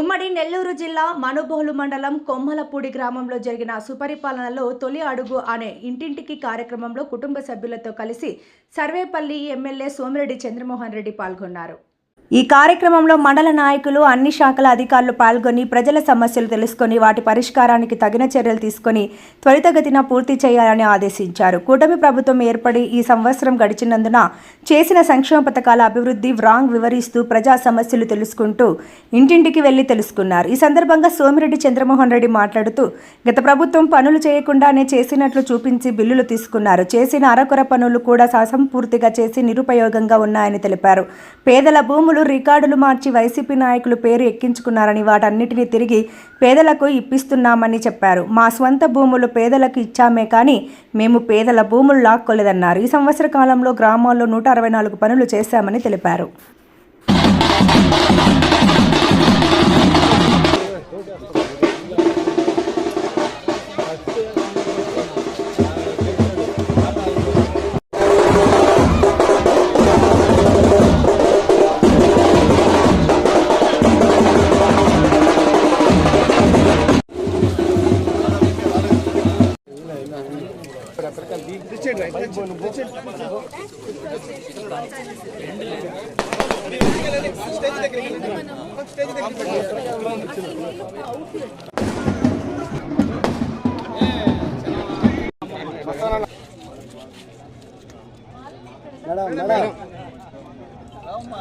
ఉమ్మడి నెల్లూరు జిల్లా మనుబోలు మండలం కొమ్మలపూడి గ్రామంలో జరిగిన సుపరిపాలనలో తొలి అడుగు అనే ఇంటింటికి కార్యక్రమంలో కుటుంబ సభ్యులతో కలిసి సర్వేపల్లి ఎమ్మెల్యే సోమిరెడ్డి చంద్రమోహన్ రెడ్డి పాల్గొన్నారు. ఈ కార్యక్రమంలో మండల నాయకులు అన్ని శాఖల అధికారులు పాల్గొని ప్రజల సమస్యలు తెలుసుకొని వాటి పరిష్కారానికి తగిన చర్యలు తీసుకొని త్వరితగతిన పూర్తి చేయాలని ఆదేశించారు. కూటమి ప్రభుత్వం ఏర్పడి ఈ సంవత్సరం గడిచినందున చేసిన సంక్షేమ పథకాల అభివృద్ధి వ్రాంగ్ వివరిస్తూ ప్రజా సమస్యలు తెలుసుకుంటూ ఇంటింటికి వెళ్ళి తెలుసుకున్నారు. ఈ సందర్భంగా సోమిరెడ్డి చంద్రమోహన్ రెడ్డి మాట్లాడుతూ గత ప్రభుత్వం పనులు చేయకుండానే చేసినట్లు చూపించి బిల్లులు తీసుకున్నారు. చేసిన అరకొర పనులు కూడా అసంపూర్తిగా చేసి నిరుపయోగంగా ఉన్నాయని తెలిపారు. పేదల భూములు రికార్డులు మార్చి వైసీపీ నాయకులు పేరు ఎక్కించుకున్నారని వాటన్నిటిని తిరిగి పేదలకు ఇప్పిస్తున్నామని చెప్పారు. మా స్వంత భూములు పేదలకు ఇచ్చామే కానీ మేము పేదల భూములు లాక్కోలేదన్నారు. ఈ సంవత్సర కాలంలో గ్రామాల్లో నూట అరవై నాలుగు పనులు చేశామని తెలిపారు. Madam madam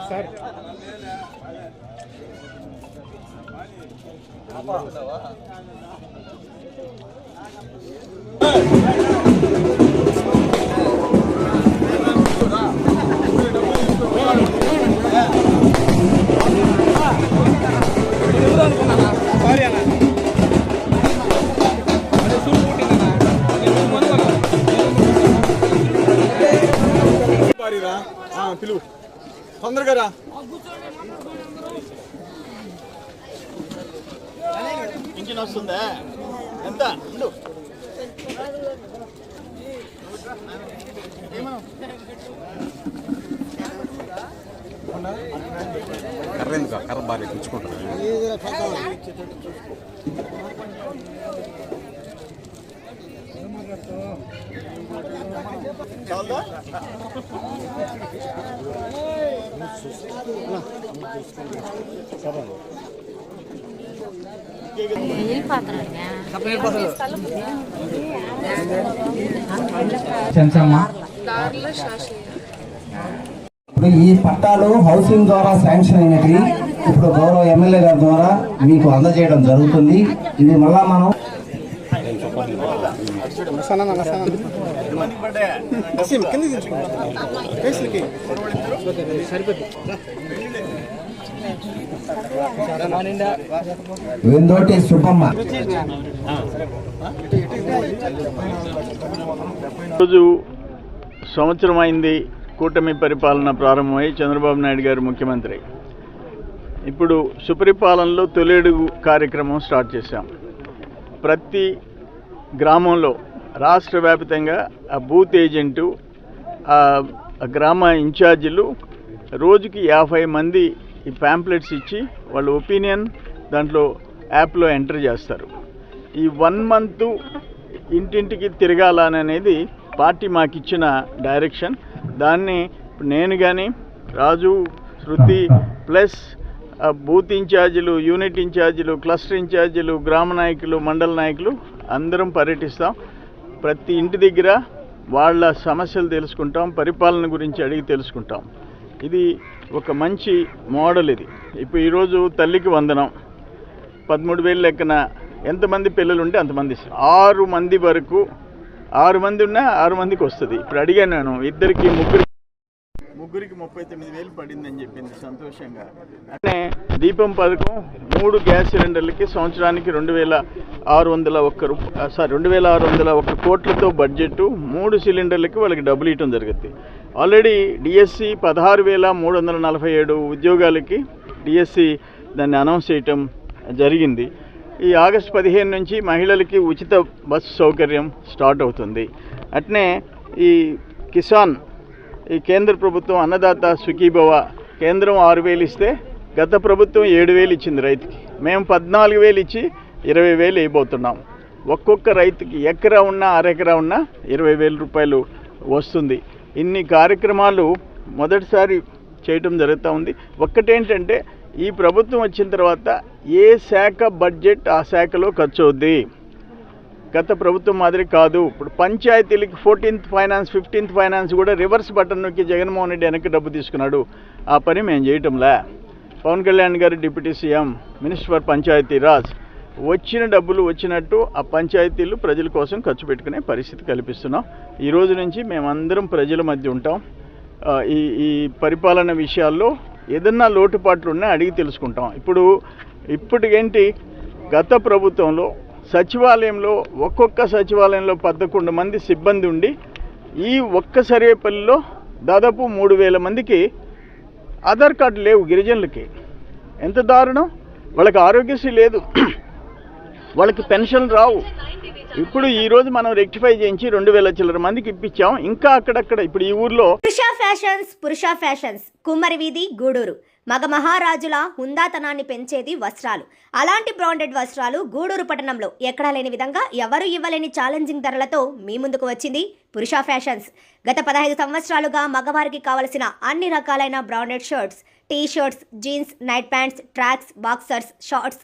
sir Hey! ఆ, పిలువు తొందరగా రా. ఇంజిన్ వస్తుందా? ఎంత? కర్ర ఎందుకు కర్ర చాలదా చెంచమ్మ ఇప్పుడు ఈ పట్టాలు హౌసింగ్ ద్వారా శాంక్షన్ అయినవి. ఇప్పుడు గౌరవ ఎమ్మెల్యే గారి ద్వారా మీకు అందజేయడం జరుగుతుంది. ఇది మళ్ళా మనం వెందోటి సుబ్బమ్మ. రోజు సంవత్సరం అయింది కూటమి పరిపాలన ప్రారంభమై చంద్రబాబు నాయుడు గారు ముఖ్యమంత్రి. ఇప్పుడు సుపరిపాలనలో తొలేడుగు కార్యక్రమం స్టార్ట్ చేశాం. ప్రతి గ్రామంలో రాష్ట్ర వ్యాప్తంగా ఆ బూత్ ఏజెంటు ఆ గ్రామ ఇన్ఛార్జీలు రోజుకి యాభై మంది ఈ ప్యాంప్లెట్స్ ఇచ్చి వాళ్ళ ఒపీనియన్ దాంట్లో యాప్లో ఎంటర్ చేస్తారు. ఈ వన్ మంత్ ఇంటింటికి తిరగాలనేది పార్టీ మాకు ఇచ్చిన డైరెక్షన్. దాన్ని నేను కానీ రాజు శృతి ప్లస్ బూత్ ఇన్ఛార్జీలు యూనిట్ ఇన్ఛార్జీలు క్లస్టర్ ఇన్ఛార్జీలు గ్రామ నాయకులు మండల నాయకులు అందరం పర్యటిస్తాం. ప్రతి ఇంటి దగ్గర వాళ్ళ సమస్యలు తెలుసుకుంటాం పరిపాలన గురించి అడిగి తెలుసుకుంటాం. ఇది ఒక మంచి మోడల్ ఇది. ఇప్పుడు ఈరోజు తల్లికి వందనం. పదమూడు వేలు లెక్కన ఎంతమంది పిల్లలు ఉంటే అంతమంది ఆరు మంది వరకు ఆరు మంది ఉన్నా ఆరు మందికి వస్తుంది. ఇప్పుడు అడిగాను నేను ఇద్దరికి ముగ్గురు ముగ్గురికి ముప్పై తొమ్మిది వేలు పడిందని చెప్పింది సంతోషంగా. అంటే దీపం పథకం మూడు గ్యాస్ సిలిండర్లకి సంవత్సరానికి రెండు వేల ఆరు వందల ఒక్క రూప సారీ రెండు వేల ఆరు వందల ఒక్క కోట్లతో బడ్జెట్ మూడు సిలిండర్లకి వాళ్ళకి డబ్బులు ఇవ్వడం జరుగుతుంది ఆల్రెడీ డిఎస్సి పదహారు వేల మూడు వందల నలభై ఏడు ఉద్యోగాలకి డిఎస్సి దాన్ని అనౌన్స్ చేయటం జరిగింది. ఈ ఆగస్టు పదిహేను నుంచి మహిళలకి ఉచిత బస్సు సౌకర్యం స్టార్ట్ అవుతుంది. అట్నే ఈ కిసాన్ ఈ కేంద్ర ప్రభుత్వం అన్నదాత సుఖీభవ కేంద్రం ఆరు వేలు ఇస్తే గత ప్రభుత్వం ఏడు వేలు ఇచ్చింది రైతుకి. మేము పద్నాలుగు వేలు ఇచ్చి ఇరవై వేలు వేయబోతున్నాం. ఒక్కొక్క రైతుకి ఎకరా ఉన్నా అరెకరా ఉన్నా ఇరవై వేల రూపాయలు వస్తుంది. ఇన్ని కార్యక్రమాలు మొదటిసారి చేయటం జరుగుతూ ఉంది. ఒక్కటేంటంటే ఈ ప్రభుత్వం వచ్చిన తర్వాత ఏ శాఖ బడ్జెట్ ఆ శాఖలో ఖర్చు అవుద్ది? గత ప్రభుత్వం మాదిరి కాదు. ఇప్పుడు పంచాయతీలకి ఫోర్టీన్త్ ఫైనాన్స్ ఫిఫ్టీన్త్ ఫైనాన్స్ కూడా రివర్స్ బటన్ నొక్కి జగన్మోహన్ రెడ్డి వెనక్కి డబ్బు తీసుకున్నాడు. ఆ పని మేము చేయటంలే. పవన్ కళ్యాణ్ గారు deputy CM minister for Panchayati Raj వచ్చిన డబ్బులు వచ్చినట్టు ఆ పంచాయతీలు ప్రజల కోసం ఖర్చు పెట్టుకునే పరిస్థితి కల్పిస్తున్నాం. ఈ రోజు నుంచి మేమందరం ప్రజల మధ్య ఉంటాం. ఈ ఈ పరిపాలన విషయాల్లో ఏదన్నా లోటుపాట్లు ఉన్నా అడిగి తెలుసుకుంటాం. ఇప్పుడు ఇప్పటికేంటి గత ప్రభుత్వంలో సచివాలయంలో ఒక్కొక్క సచివాలయంలో పదకొండు మంది సిబ్బంది ఉండి ఈ ఒక్క సర్వేపల్లిలో దాదాపు మూడు వేల మందికి ఆధార్ కార్డు లేవు గిరిజనులకి. ఎంత దారుణం? వాళ్ళకి ఆరోగ్యశ్రీ లేదు. వాళ్ళకి పెన్షన్ రావు. ఇప్పుడు ఈ రోజు మనం రెక్టిఫై చేయించి రెండు వేల చిల్లర మందికి ఇప్పించాం. ఇంకా అక్కడక్కడ ఇప్పుడు ఈ ఊర్లో పురుష ఫ్యాషన్స్ పురుష ఫ్యాషన్స్. కుమ్మరి వీధి గూడూరు. మగ మహారాజుల హుందాతనాన్ని పెంచేది వస్త్రాలు. అలాంటి బ్రాండెడ్ వస్త్రాలు గూడూరు పట్టణంలో ఎక్కడా లేని విధంగా ఎవరు ఇవ్వలేని ఛాలెంజింగ్ ధరలతో మీ ముందుకు వచ్చింది పురుష ఫ్యాషన్స్. గత పదహైదు సంవత్సరాలుగా మగవారికి కావలసిన అన్ని రకాలైన branded shirts T shirts jeans night pants tracks boxers shorts